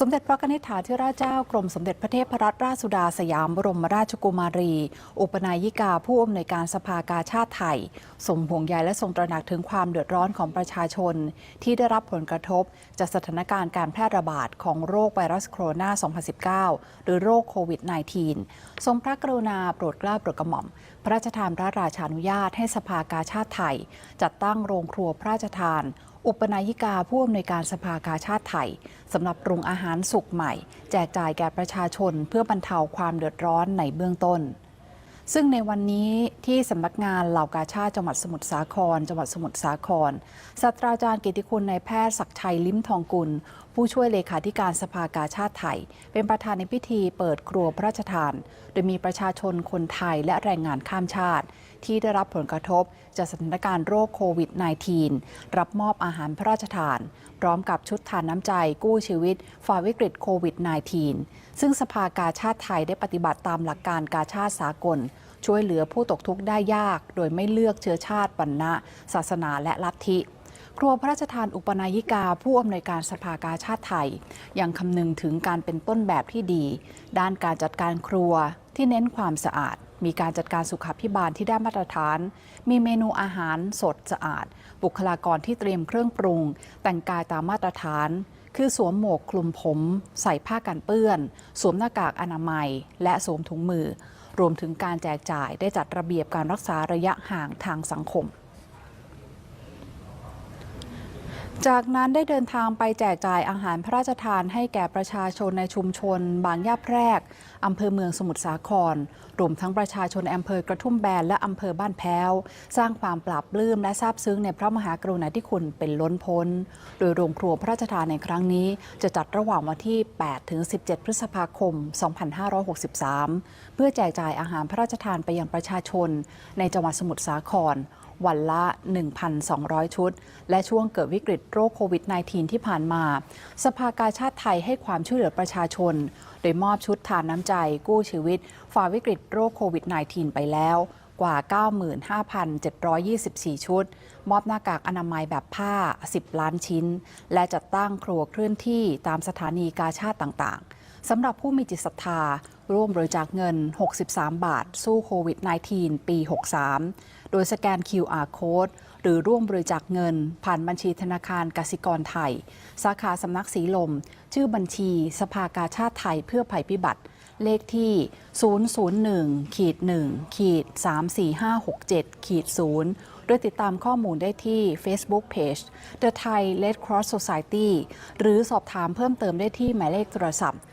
สมเด็จพระนิธิถาธิราชเจ้ากรมสมเด็จพระเทพรัตนราชสุดาสยามบรมราชกุมารี อุปนายิกาผู้อำนวยการสภากาชาติไทยสมห่วงใยและทรงตระหนักถึงความเดือดร้อนของประชาชน ที่ได้รับผลกระทบ จากสถานการณ์การแพร่ระบาดของโรคไวรัสโคโรนา 2019 หรือโรคโควิด -19 ทรงพระกรุณาโปรดเกล้าโปรดกระหม่อม พระราชทานพระราชานุญาตให้สภากาชาติไทย จัดตั้งโรงครัวพระราชทาน อุปนายิกาผู้อำนวยการสภากาชาติไทยสำหรับปรุงอาหารสุกใหม่ แจกจ่ายแก่ประชาชนเพื่อบรรเทาความเดือดร้อนในเบื้องต้น ซึ่งในวันนี้ที่สำนักงานเหล่ากาชาติจังหวัดสมุทรสาคร จังหวัดสมุทรสาครศาสตราจารย์กิติคุณนายแพทย์ศักชัยลิ้มทองกุล ผู้ช่วยเลขาธิการสภากาชาติไทย เป็นประธานในพิธีเปิดครัวพระราชทาน โดยมีประชาชนคนไทยและแรงงานข้ามชาติ ที่ได้รับผลกระทบจากสถานการณ์โรคโควิด -19 รับมอบอาหารพระราชทาน พร้อมกับชุดทานน้ำใจกู้ชีวิตฝ่าวิกฤตโควิด -19 ซึ่งสภากาชาติไทยได้ปฏิบัติตามหลักการกาชาติสากล ช่วยเหลือผู้ตกทุกข์ได้ยาก โดยไม่เลือกเชื้อชาติวรรณะศาสนาและลัทธิครัวพระราชทานอุปนายิกาผู้อำนวยการสภากาชาติไทย ยังคำนึงถึงการเป็นต้นแบบที่ดี ด้านการจัดการครัวที่เน้นความสะอาด มีการจัดการสุขาพิบาลที่ได้มาตรฐาน มีเมนูอาหารสดสะอาด บุคลากรที่เตรียมเครื่องปรุง แต่งกายตามมาตรฐาน คือสวมหมวกคลุมผม ใส่ผ้ากันเปื้อน สวมหน้ากากอนามัย และสวมถุงมือ รวมถึงการแจกจ่ายได้จัดระเบียบการรักษาระยะห่างทางสังคม จากนั้นได้เดินทางไปแจกจ่ายอาหารพระราชทานให้แก่ประชาชนในชุมชน บางย่าแพรกอำเภอเมืองสมุทรสาคร รวมทั้งประชาชนอำเภอกระทุ่มแบนและอำเภอบ้านแพ้ว สร้างความปราบปลื้มและซาบซึ้งในพระมหากรุณาธิคุณเป็นล้นพ้น โดยโรงครัวพระราชทานในครั้งนี้ จะจัดระหว่างวันที่ 8 ถึง 17 พฤษภาคม 2563 เพื่อแจกจ่ายอาหารพระราชทานไปยังประชาชน ในจังหวัดสมุทรสาครวันละ 1,200 ชุด และช่วงเกิดวิกฤตโรคโควิด -19 ที่ผ่านมา สภากาชาติไทยให้ความช่วยเหลือประชาชน โดยมอบชุดทานน้ำใจ กู้ชีวิต ฝ่าวิกฤตโรคโควิด -19 ไปแล้วกว่า 95,724 ชุด มอบหน้ากากอนามัยแบบผ้า 10 ล้านชิ้น และจัดตั้งครัวเคลื่อนที่ตามสถานีกาชาติต่างๆ สำหรับผู้มีจิตศรัทธา ร่วมบริจาคเงิน 63 บาท สู้โควิด -19 ปี 63 โดยสแกน QR Code หรือร่วมบริจาคเงิน ผ่านบัญชีธนาคารกสิกรไทย สาขาสำนักสีลม ชื่อบัญชี สภากาชาติไทยเพื่อภัยพิบัติ เลขที่ 001-1-34567-0โดยติดตามข้อมูลได้ที่ Facebook Page The Thai Red Cross Society หรือสอบถามเพิ่มเติมได้ที่หมายเลขโทรศัพท์ 1664